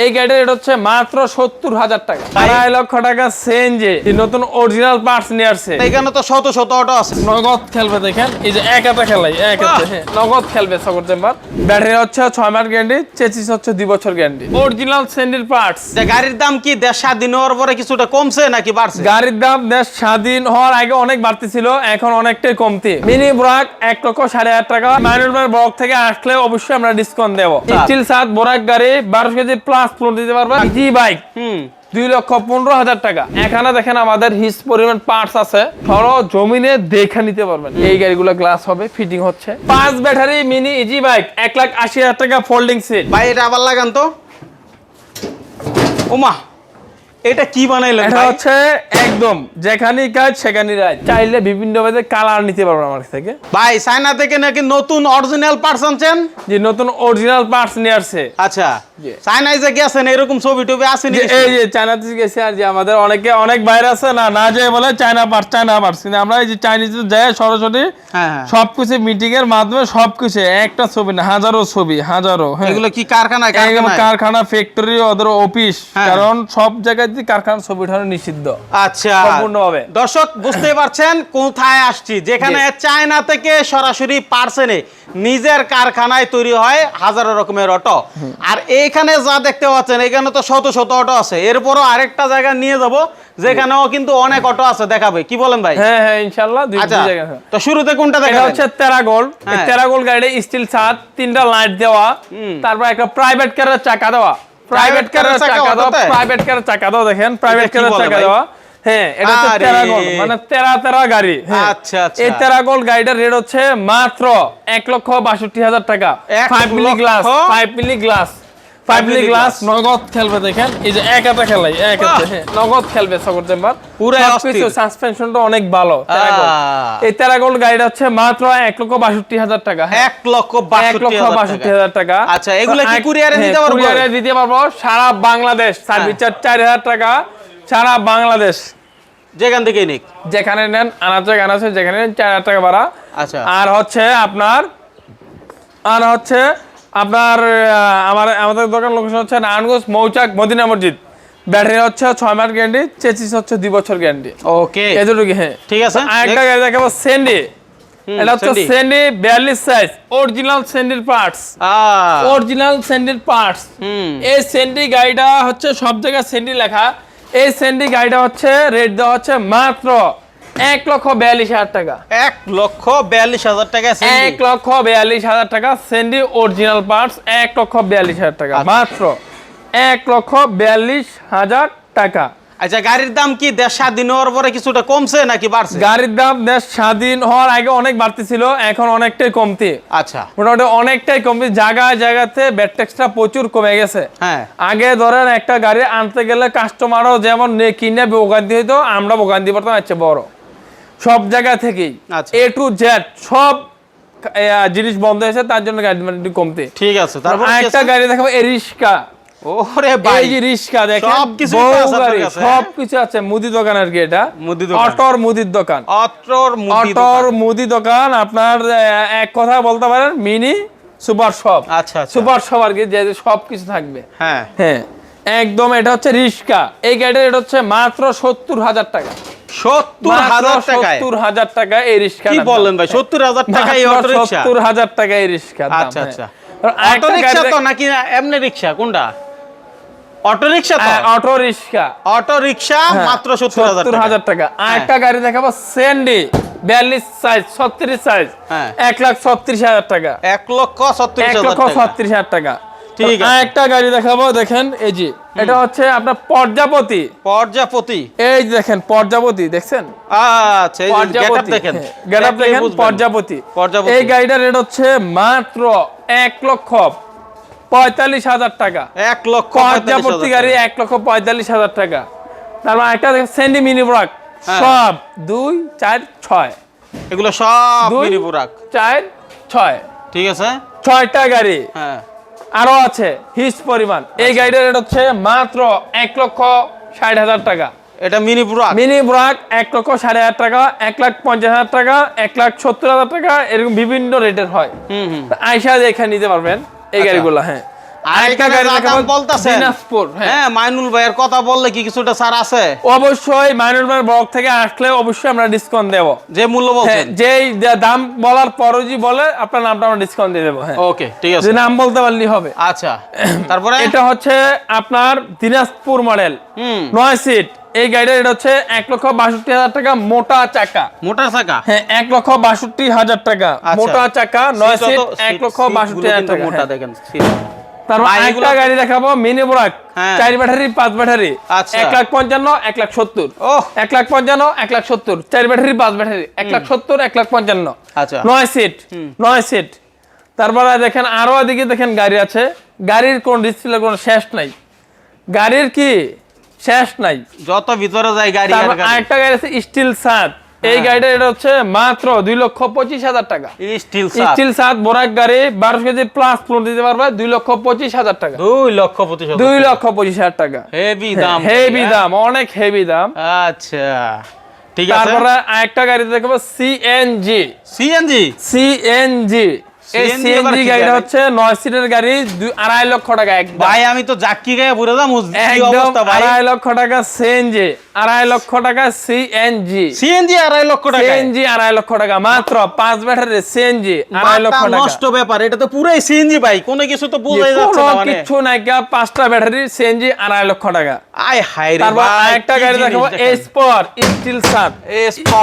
এই গাড়ির রেট হচ্ছে মাত্র সত্তর হাজার টাকা। আড়াই লক্ষ টাকা সেনজে নতুন অরিজিনাল পার্টস নিয়ে আসছে। এখানে তো শত শত অটো আছে। নগদ খেলবে দেখেন এই যে এক হাতে খেলাই এক হাতে হ্যাঁ নগদ খেলবে সকর চেম্বার ব্যাটারি হচ্ছে ছয় মাস গ্যারান্টি চেচিস হচ্ছে দুই বছর গ্যারান্টি অরিজিনাল সেন্ডির পার্টস গাড়ির দাম কি দেড় সাত দিন হওয়ার পরে কিছুটা কমছে নাকি বাড়ছে? গাড়ির দাম দেশ স্বাধীন হওয়ার আগে অনেক বাড়তি ছিল এখন অনেকটাই কমতি। মিনি ব্রাক এক লক্ষ সাড়ে হাজার টাকা। মাইনুল ব্লক থেকে আসলে অবশ্যই আমরা ডিসকাউন্ট দেবো। স্টিল সাত বোরাক গাড়ি বারোশো কেজি প্লাস ফ্লোর দিতে পারবা জি বাইক হুম। দুই লক্ষ পনেরো হাজার টাকা। এখানে দেখেন আমাদের হিস পরিমাণ পার্টস আছে। ধরো জমিনে দেখে নিতে পারবেন। এই গাড়িগুলো গ্লাস হবে ফিটিং হচ্ছে। পাঁচ ব্যাটারি মিনি ইজি বাইক এক লাখ আশি হাজার টাকা ফোল্ডিং সিট ভাই এটা আবার লাগান তো। ওমা এটা কি বানাইলেন এটা হচ্ছে একদম যেখানেই কাজ সেখানেই রাজ চাইলে বিভিন্ন ভাবে কালার নিতে পারবেন আমার থেকে। ভাই চায়না থেকে নাকি নতুন অরিজিনাল পার্টস আনছেন? যে নতুন অরিজিনাল পার্টস নিয়ে আসছে। আচ্ছা জি। চায়নায় যে গেছেন এরকম ছবি টবি আসেনি এই যে গেছে আর যে আমাদের অনেকে অনেক বাইরে আছে না না যে বলে চায়না পার্টস চায়না পার্টস কিন্তু আমরা এই যে চাইনিজ যাই সরাসরি হ্যাঁ হ্যাঁ। সবকিছু মিটিং এর মাধ্যমে সবকিছু একটা ছবি না হাজারো ছবি হাজারো হ্যাঁ। এগুলো কি কারখানা কারখানা ফ্যাক্টরি ওদের অফিস। কারণ সব জায়গায় কারখানার ছবি উঠানো নিষিদ্ধ। আচ্ছা। সম্পূর্ণভাবে। দর্শক বুঝতে পারছেন কোথায় আসছি। যেখানে চায়না থেকে সরাসরি পার্সেনে নিজের কারখানায় তৈরি হয় হাজারো রকমের অটো। আর এইখানে যা দেখতে পাচ্ছেন এখানে তো শত শত অটো আছে। এরপরও আরেকটা জায়গা নিয়ে যাব যেখানেও কিন্তু অনেক অটো আছে দেখাবে। কি বলেন ভাই? হ্যাঁ হ্যাঁ ইনশাল্লাহ দুই আচ্ছা। তো শুরুতে কোনটা দেখা হচ্ছে তেরাগোল। তেরাগোল গাড়ি স্টিল ছাদ তিনটা লাইট দেওয়া। তারপর একটা প্রাইভেট কারের চাকা দেওয়া। প্রাইভেট কারের চাকা ওটাতে? প্রাইভেট কারের চাকা দেওয়া দেখেন প্রাইভেট কারের চাকা দাও হ্যাঁ এটা হচ্ছে আরে। তেরাগোল মানে তেরা তেরা গাড়ি হ্যাঁ। আচ্ছা, আচ্ছা। এই তেরাগোল গাড়িটার রেট হচ্ছে মাত্র এক লক্ষ বাষট্টি হাজার টাকা five milli glass? Five milli glass five glass নগদ খেলবে দেখেন। এই যে এক হাতে খেলাই এক হাতে হ্যাঁ নগদ খেলবে সকর চেম্বার পুরাই সবকিছু সাসপেনশনটা অনেক ভালো এই তেরাগোল্ড গাড়িটা হচ্ছে মাত্র এক লক্ষ বাষট্টি হাজার টাকা হ্যাঁ। এক লক্ষ এক লক্ষ বাষট্টি হাজার টাকা। আচ্ছা এগুলো কি কুরিয়ারে হ্যাঁ, দিতে পারব? কুরিয়ারে দিতে পারব। সারা বাংলাদেশ সার্ভিস চার্জ চার হাজার টাকা। সারা বাংলাদেশ। যেখান থেকে নিক। যেখানে নেন আনাচে গানাচে যেখানে নেন চার হাজার টাকা ভাড়া। আচ্ছা। আর হচ্ছে আপনার আর হচ্ছে আপনার আমার আমাদের দোকান লোকেশন হচ্ছে নারায়ণগঞ্জ মৌচাক মদিনা মসজিদ। ব্যাটারি হচ্ছে ছয় মাস গ্যারান্টি চেচিস হচ্ছে দুই বছর গ্যারান্টি ওকে এতটুকু হ্যাঁ। ঠিক আছে। আরেকটা গাড়ি দেখাবো সেন্ডি এটা হচ্ছে সেন্ডি বিয়াল্লিশ সাইজ অরিজিনাল সেন্ডির পার্টস অরিজিনাল সেন্ডির পার্টস হুম। এই সেন্ডি গাড়িটা হচ্ছে সব জায়গায় সেন্ডি লেখা। এই সেন্ডি গাড়িটা হচ্ছে রেট দেওয়া হচ্ছে মাত্র এক লক্ষ বিয়াল্লিশ হাজার টাকা। এক লক্ষ বিয়াল্লিশ হাজার টাকা এক লক্ষ বিয়াল্লিশ হাজার টাকা সেন্ডি অরিজিনাল পার্টস এক লক্ষ বিয়াল্লিশ হাজার টাকা। আচ্ছা। মাত্র এক লক্ষ বিয়াল্লিশ হাজার টাকা। আচ্ছা গাড়ির দাম কি দেড় সাত দিন হওয়ার পরে কিছুটা কমছে নাকি বাড়ছে? গাড়ির দাম দেশ স্বাধীন হওয়ার আগে অনেক বাড়তি ছিল এখন অনেকটাই কমতি। আচ্ছা। মোটামুটি অনেকটাই কমতি জায়গায় জায়গাতে ব্যাট ট্যাক্সটা প্রচুর কমে গেছে। হ্যাঁ। আগে ধরেন একটা গাড়ি আনতে গেলে কাস্টমারও যেমন কিনে ভোগান্তি হইতো আমরা ভোগান্তি পড়তাম আচ্ছা বড়। সব জায়গা থেকেই আচ্ছা। এ টু জেড সব জিনিস বন্ধ হয়েছে তার জন্য গাড়ি মানে কমতে। ঠিক আছে তারপর একটা গাড়ি দেখাবো এ রিস্কা ওরে ভাই রিস্কা দেখেন সবকিছুই আছে আপনার গাড়ি, কাছে, সবকিছু আছে মুদি দোকান আর কি এটা। মুদি দোকান। অটোর মুদির দোকান। অট্রর মুদি অটোর মুদি দোকান আপনার এক কথা বলতে পারেন মিনি সুপার শপ আচ্ছা আচ্ছা। সুপার শপ আর কি যে সব কিছু থাকবে। হ্যাঁ। হ্যাঁ একদম এটা হচ্ছে রিস্কা এই গাড়ির এটা হচ্ছে মাত্র সত্তর হাজার টাকা। সত্তর হাজার টাকায়। সত্তর হাজার টাকা এই রিস্কা কি বললেন ভাই? সত্তর হাজার টাকা এই অটো রিক্সা? সত্তর হাজার টাকা এই রিস্কা আচ্ছা আচ্ছা। অটো রিক্সা তো নাকি এমনি রিক্সা? কোনটা? অটো রিক্সা তো? অটো রিস্কা অটো রিক্সা মাত্র সত্তর হাজার টাকা। আর একটা গাড়ি দেখাবো সেন্ডি বিয়াল্লিশ সাইজ ছত্রিশ সাইজ হ্যাঁ। এক লাখ ছত্রিশ হাজার টাকা। এক লক্ষ ছত্রিশ এক লক্ষ ছত্রিশ হাজার টাকা। ঠিক আছে। একটা গাড়ি দেখাবো দেখেন এই যে এটা হচ্ছে আপনার পর্যাপতি। পর্যাপতি। এই দেখেন পর্যাপতি দেখছেন? আচ্ছা এই গেটআপ দেখেন। গেট দেখেন পর্যাপতি। পর্যাপতি। এই গাড়িটার রেট হচ্ছে মাত্র এক লক্ষ পঁয়তাল্লিশ হাজার টাকা। এক লক্ষ পর্যাপতি গাড়ি এক লক্ষ পঁয়তাল্লিশ হাজার টাকা। তারপর একটা দেখেন সেন্ডি মিনি ব্রাক হ্যাঁ। সব দুই চার ছয়। এগুলো সব মিনি বুরাক চার ছয়। ঠিক আছে? ছয়টা গাড়ি। হ্যাঁ। আরও আছে হিস পরিমাণ। এই গাড়িটার রেট হচ্ছে মাত্র এক লক্ষ ষাট হাজার টাকা। এটা মিনি বুরাক? মিনি ব্রাক এক লক্ষ সাড়ে হাজার টাকা এক লাখ পঞ্চাশ হাজার টাকা এক লাখ সত্তর হাজার টাকা এরকম বিভিন্ন রেটের হয়। আইসা এখানে নিতে পারবেন এই আচ্ছা। গাড়িগুলো হ্যাঁ। আর আরেকটা এখানে গাড়ি যা দেখাবো দাম বলতাছেন। দিনাজপুর হ্যাঁ। মাইনুল ভাইয়ের কথা বললে কি কিছুটা স্যার আছে? অবশ্যই মাইনুল ভাই ব্লক থেকে আসলে অবশ্যই আমরা ডিসকাউন্ট দেবো। যে মূল্য বলছেন। যেই দাম বলার পরও যদি বলে আপনার নামটা আমরা ডিসকাউন্ট দিয়ে দেবো হ্যাঁ। ওকে ঠিক আছে। নাম বলতে পারলেই হবে। আচ্ছা তারপরে? এটা হচ্ছে আপনার দিনাজপুর মডেল নয় সিট এই গাড়িটা এটা হচ্ছে এক লক্ষ বাষট্টি হাজার টাকা মোটা চাকা। মোটা চাকা? হ্যাঁ এক লক্ষ বাষট্টি হাজার টাকা আচ্ছা। মোটা চাকা নয় সিট এক লক্ষ বাষট্টি হাজার টাকা মোটা হ্যাঁ। দেখেন। তারপর ভাই, একটা এগুলো- গাড়ি দেখাবো মিনি বোরাক হ্যাঁ। চার ব্যাটারি পাঁচ ব্যাটারি। এক লাখ পঞ্চান্ন এক লাখ সত্তর। এক লাখ পঞ্চান্ন এক লাখ সত্তর। চার ব্যাটারি পাঁচ ব্যাটারি। এক লাখ সত্তর এক লাখ পঞ্চান্ন। আচ্ছা। নয় সিট। নয় সিট। তারপরে দেখেন আরও এদিকে দেখেন গাড়ি আছে। গাড়ির কোন ডিসপ্লে কোনো শেষ নাই। গাড়ির কি? শেষ নাই। যত ভিতরে যায় গাড়ি। আরেকটা গাড়ি আছে স্টিল সাত এই হ্যাঁ। গাড়িটা এটা হচ্ছে মাত্র দুই লক্ষ পঁচিশ হাজার টাকা। স্টিল স্টিল সাত। বোরাক গাড়ি বারোশো কেজি প্লাস ফ্লোর দিতে পারবে দুই লক্ষ পঁচিশ হাজার টাকা। দুই লক্ষ পঁচিশ দুই লক্ষ পঁচিশ হাজার টাকা। হেভি দাম হেভি দাম অনেক হেভি দাম। আচ্ছা ঠিক আছে। তারপরে আরেকটা গাড়ি দেখব সিএনজি সিএনজি সিএনজি এই সিএনজি গাড়িটা হচ্ছে নয় সিটের গাড়ি দুই আড়াই লক্ষ টাকা একদম। ভাই আমি তো জাক্কি গায়ে পুরো দাম কি অবস্থা ভাই? আড়াই লক্ষ টাকা সিএনজি আড়াই লক্ষ টাকা সিএনজি সিএনজি আড়াই লক্ষ টাকা সিএনজি আড়াই লক্ষ টাকা মাত্র পাঁচ ব্যাটারি সিএনজি আড়াই লক্ষ টাকা। নষ্ট ব্যাপার এটা তো পুরাই সিএনজি ভাই কোনো কিছু তো বোঝাই যাচ্ছে না মানে। কিচ্ছু নাই পাঁচটা ব্যাটারি সিএনজি আড়াই লক্ষ টাকা। আয় হায় রে তারপর আরেকটা গাড়ি দেখাবো দেখেন। স্টিল।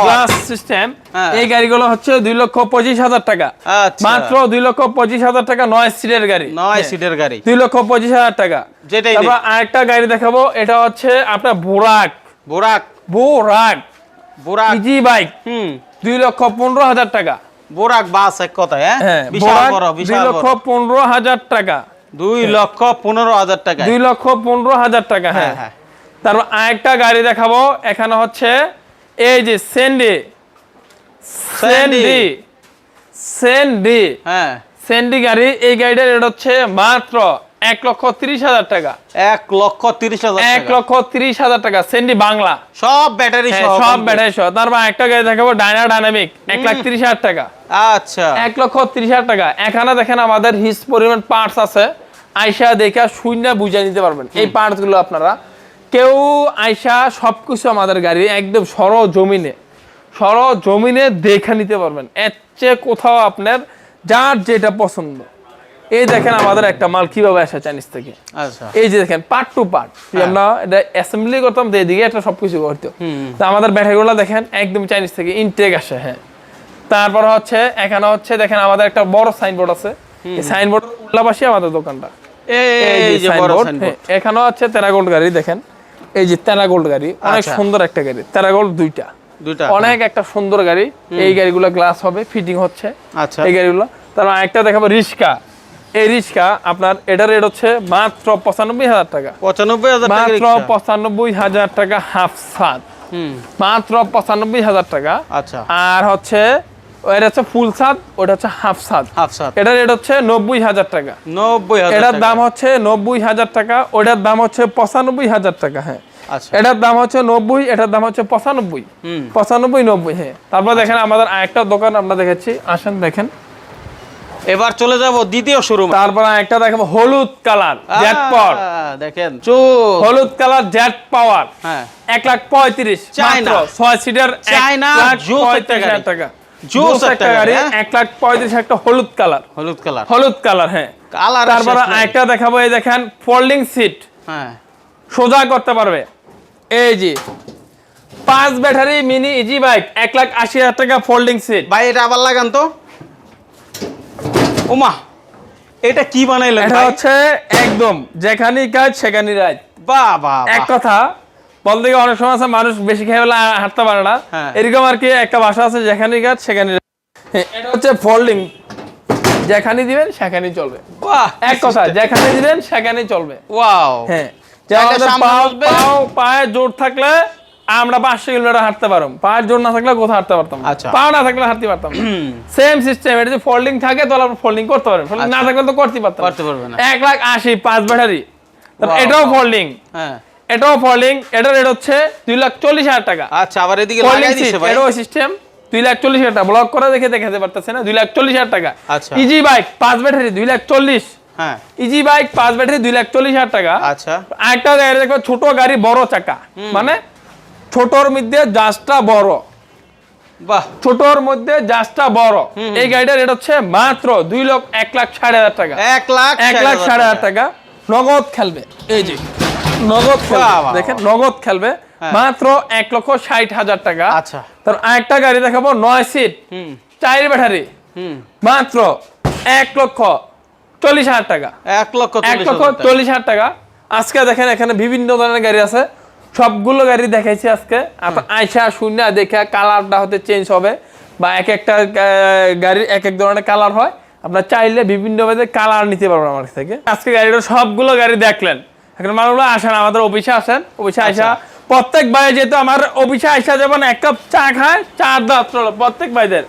Glass system. এই গাড়িগুলো হচ্ছে দুই লক্ষ পঁচিশ হাজার টাকা। আচ্ছা। মাত্র দুই লক্ষ পঁচিশ হাজার টাকা নয় সিটের গাড়ি। নয় হ্যাঁ। সিটের গাড়ি। দুই লক্ষ পঁচিশ হাজার টাকা। যেটাই আরেকটা গাড়ি দেখাবো এটা হচ্ছে আপনার বোরাক। বোরাক। বোরাক। বোরাক। ইজি বাইক হুম। দুই লক্ষ পনেরো হাজার টাকা। বোরাক বাস এক কথায় হ্যাঁ? হ্যাঁ বিশাল বড় দুই বিশাল লক্ষ পনেরো হাজার টাকা। দুই লক্ষ পনেরো হাজার টাকা দুই লক্ষ পনেরো হাজার টাকা হ্যাঁ। হ্যাঁ হ্যাঁ। তারপর আরেকটা গাড়ি দেখাবো এখানে হচ্ছে এই যে সেন্ডি সেন্ডি সেন্ডি হ্যাঁ। সেন্ডি গাড়ি এই গাড়িটার রেট হচ্ছে মাত্র এক লক্ষ তিরিশ হাজার টাকা। এক লক্ষ তিরিশ হাজার এক লক্ষ তিরিশ হাজার টাকা। সেন্ডি বাংলা। সব ব্যাটারি হ্যাঁ, সব ব্যাটারি সহ। তারপর একটা গাড়ি দেখাবো ডাইনা ডাইনামিক এক লাখ তিরিশ হাজার টাকা। আচ্ছা। এক লক্ষ তিরিশ হাজার টাকা। এখানে দেখেন আমাদের হিস পরিমাণ পার্টস আছে। আইসা দেখে শূন্য বুঝে নিতে পারবেন। এই পার্টসগুলো আপনারা। কেউ আইসা সবকিছু আমাদের গাড়ি একদম সর জমিনে সর জমিনে দেখে নিতে পারবেন। এর চেয়ে কোথাও আপনার যার যেটা পছন্দ। এই দেখেন আমাদের একটা মাল কীভাবে আসে চাইনিজ থেকে। আচ্ছা। এই যে দেখেন পার্ট টু পার্ট আমরা এটা অ্যাসেম্বলি করতাম তো এদিকে একটা সবকিছু করতো। তো আমাদের ব্যাটারিগুলো দেখেন একদম চাইনিজ থেকে ইনটেক আসে হ্যাঁ। তারপর হচ্ছে এখানে হচ্ছে দেখেন আমাদের একটা বড় সাইনবোর্ড আছে। এই সাইনবোর্ড উল্লাপাশে আমাদের দোকানটা। এই যে সাইনবোর্ড সাইনবোর্ড এখানেও হচ্ছে তেরাগোল্ড গাড়ি দেখেন। এই যে তেরাগোল্ড গাড়ি অনেক আচ্ছা। সুন্দর একটা গাড়ি। তেরাগোল্ড দুইটা। দুইটা। অনেক একটা সুন্দর গাড়ি। এই গাড়িগুলো গ্লাস হবে ফিটিং হচ্ছে। আচ্ছা। এই গাড়িগুলো। তারপর একটা দেখাবো রিক্সা এই রিক্সা আপনার এটার রেট হচ্ছে মাত্র পঁচানব্বই হাজার টাকা। পঁচানব্বই হাজার মাত্র পঁচানব্বই হাজার টাকা হাফ সাত হুম। মাত্র পঁচানব্বই হাজার টাকা। আচ্ছা। আর হচ্ছে এটা হচ্ছে ফুল সাত ওটা হচ্ছে হাফ সাত হাফ সাত এটার রেট হচ্ছে নব্বই হাজার টাকা। নব্বই এটার দাম হচ্ছে নব্বই হাজার টাকা ওটার দাম হচ্ছে পঁচানব্বই হাজার টাকা হ্যাঁ। এটার দাম হচ্ছে নব্বই এটার দাম হচ্ছে পঁচানব্বই। পঁচানব্বই নব্বই হ্যাঁ। তারপর দেখেন আমাদের আরেকটা দোকান আমরা দেখাচ্ছি আসেন দেখেন। এবার চলে যাব দ্বিতীয় শোরুম। তারপর একটা দেখাবো হলুদ কালার জেট পাওয়ার দেখেন হলুদ কালার জেট পাওয়ার হ্যাঁ। এক লাখ পঁয়ত্রিশ চায়না। ছয় সিটার চায়না। টাকা। জোস একটা গাড়ি, হ্যাঁ? এক লাখ পঁয়ত্রিশ একটা হলুদ কালার। হলুদ কালার। হলুদ কালার হ্যাঁ। কালার তারপর একটা দেখাবো এই দেখেন ফোল্ডিং সিট হ্যাঁ। সোজা করতে পারবে। এই পাঁচ ব্যাটারি মিনি ইজি বাইক এক লাখ আশি হাজার টাকা ফোল্ডিং সিট ভাই এটা আবার লাগান তো। ওমা এটা কি বানাইলেন এটা হচ্ছে একদম যেখানেই কাজ সেখানেই রাজ বাহ। এক কথা বলতে অনেক সময় আছে মানুষ বেশি খেয়ে বলে হাঁটতে পারে না। হ্যাঁ। এরকম আর কি একটা বাসা আছে যেখানে কাজ সেখানে হ্যাঁ, এটা হচ্ছে ফোল্ডিং যেখানে দিবেন সেখানেই চলবে। বাহ এক কথা যেখানে দিবেন সেখানেই চলবে। ওয়াও হ্যাঁ। পায়ে জোর থাকলে আমরা পাঁচশো কিলোমিটার হাঁটতে পারতাম পায়ের জোর না থাকলে কোথাও হাঁটতে পারতাম না। আচ্ছা। না থাকলে হাঁটতে পারতাম সেম সিস্টেম এটা যদি ফোল্ডিং থাকে তাহলে আপনি ফোল্ডিং করতে পারেন ফোল্ডিং না আচ্ছা। থাকলে তো করতে পারতাম করতে পারবে এক লাখ আশি পাঁচ ব্যাটারি। Wow, এটাও ফোল্ডিং হ্যাঁ। এটাও ফোল্ডিং এটার রেট হচ্ছে দুই লাখ চল্লিশ হাজার টাকা। আচ্ছা আবার এদিকে লাগাই দিছে ভাই। এটাও সিস্টেম দুই লাখ চল্লিশ হাজার টাকা। ব্লক করে দেখে দেখাতে পারতেছে না দুই লাখ চল্লিশ হাজার টাকা। আচ্ছা। ইজি বাইক পাঁচ ব্যাটারি দুই লাখ চল্লিশ। হ্যাঁ। ইজি বাইক পাঁচ ব্যাটারি দুই লাখ চল্লিশ হাজার টাকা। আচ্ছা। একটা গাড়ি দেখো ছোট গাড়ি বড় চাকা। মানে ছোটর মধ্যে জাজটা বড়। বাহ। ছোটর মধ্যে জাজটা বড়। এই গাড়িটার রেট হচ্ছে মাত্র দুই লক্ষ এক লাখ সাড়ে হাজার টাকা। এক লাখ এক লাখ সাড়ে হাজার টাকা। নগদ খেলবে। এই যে নগদ খেলবে। দেখেন নগদ খেলবে। হ্যাঁ। মাত্র এক লক্ষ ষাট হাজার টাকা। আচ্ছা। তার আরেকটা গাড়ি দেখাবো নয় সিট হুম। চার ব্যাটারি হুম। মাত্র এক লক্ষ চল্লিশ হাজার টাকা। এক লক্ষ এক লক্ষ চল্লিশ হাজার টাকা। আজকে দেখেন এখানে বিভিন্ন ধরনের গাড়ি আছে। সবগুলো গাড়ি দেখাইছি আজকে। আপনার আয়সা শূন্য দেখে কালারটা হতে চেঞ্জ হবে। বা এক একটা গাড়ির এক এক ধরনের কালার হয়। আপনার চাইলে বিভিন্ন ভাবে কালার নিতে পারবেন আমার থেকে। আজকে গাড়িটা সবগুলো গাড়ি দেখলেন। এখন মানুষগুলো আসেন আমাদের অফিসে আসেন। অফিসে আচ্ছা। আসা প্রত্যেক ভাই যেহেতু আমার অফিসে আসা যেমন এক কাপ চা খায় চা দাঁত প্রত্যেক ভাইদের?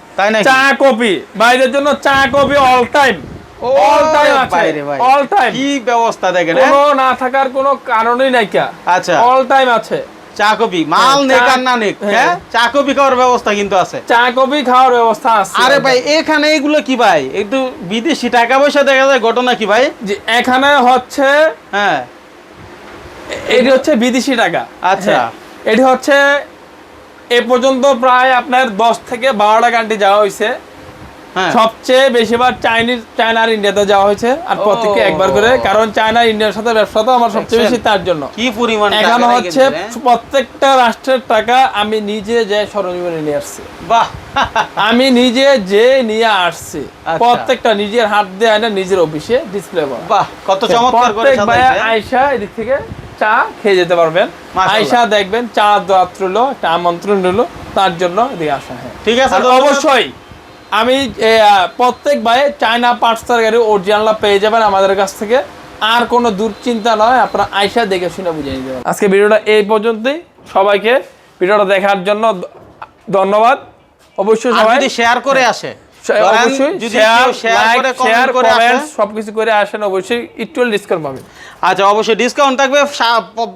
চা কপি ভাইদের জন্য চা coffee all time all time আছে। বাইরে। ভাই। অল টাইম কি ব্যবস্থা দেখেন হ্যাঁ? কোনো না থাকার কোনো কারণই নাই কা। আচ্ছা। অল টাইম আছে। চা কপি মাল হ্যাঁ, নেক আর না নেক হ্যাঁ। চা কপি খাওয়ার ব্যবস্থা কিন্তু আছে। চা কফি খাওয়ার ব্যবস্থা আছে। আরে ভাই এখানে এগুলো কি ভাই? একটু বিদেশি টাকা পয়সা দেখা যায় ঘটনা কি ভাই? এখানে হচ্ছে হ্যাঁ। এটি হচ্ছে বিদেশি টাকা। আচ্ছা। এটি হচ্ছে এ পর্যন্ত প্রায় আপনার দশ থেকে বারোটা কান্ট্রি যাওয়া হয়েছে হ্যাঁ সবচেয়ে বেশিবার চাইনিজ চায়না আর ইন্ডিয়াতে যাওয়া হয়েছে। আর ও। প্রত্যেকে একবার করে কারণ চায়না ইন্ডিয়ার সাথে ব্যবসা তো আমার সবচেয়ে বেশি তার জন্য। কি পরিমাণ এখন হচ্ছে হ্যাঁ? প্রত্যেকটা রাষ্ট্রের টাকা আমি নিজে যে সরঞ্জামে নিয়ে আসছি। বাহ। আমি নিজে যে নিয়ে আসছি আচ্ছা। প্রত্যেকটা নিজের হাত দিয়ে আয়না নিজের অফিসে ডিসপ্লে করা। বাহ কত চমৎকার করে সাজাইছে। আয়সা এদিক থেকে চা খেয়ে যেতে পারবেন। আয়সা দেখবেন চা দাঁত রইল একটা আমন্ত্রণ রইল তার জন্য এদিকে আসা হ্যাঁ। ঠিক আছে অবশ্যই আমি প্রত্যেক ভাই চায়না পার্টসের গাড়ি অরিজিনালটা পেয়ে যাবেন আমাদের কাছ থেকে। আর কোনো দুশ্চিন্তা নয় আপনারা আয়সা দেখে শুনে বুঝে নিতে পারেন আজকে ভিডিওটা এই পর্যন্তই। সবাইকে ভিডিওটা দেখার জন্য ধন্যবাদ। অবশ্যই সবাই শেয়ার করে আসে সবকিছু করে আসেন অবশ্যই একটু ডিসকাউন্ট পাবেন। আচ্ছা অবশ্যই ডিসকাউন্ট থাকবে।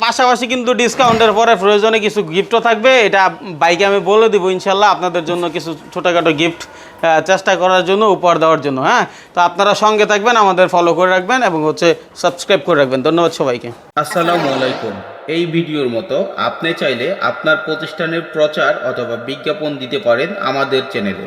পাশাপাশি কিন্তু ডিসকাউন্টের পরে প্রয়োজনে কিছু গিফটও থাকবে। এটা বাইকে আমি বলে দিব ইনশাল্লাহ আপনাদের জন্য কিছু ছোটোখাটো গিফট চেষ্টা করার জন্য উপহার দেওয়ার জন্য হ্যাঁ? তো আপনারা সঙ্গে থাকবেন আমাদের ফলো করে রাখবেন এবং হচ্ছে সাবস্ক্রাইব করে রাখবেন। ধন্যবাদ সবাইকে। আসসালামু আলাইকুম। এই ভিডিওর মতো আপনি চাইলে আপনার প্রতিষ্ঠানের প্রচার অথবা বিজ্ঞাপন দিতে পারেন আমাদের চ্যানেলে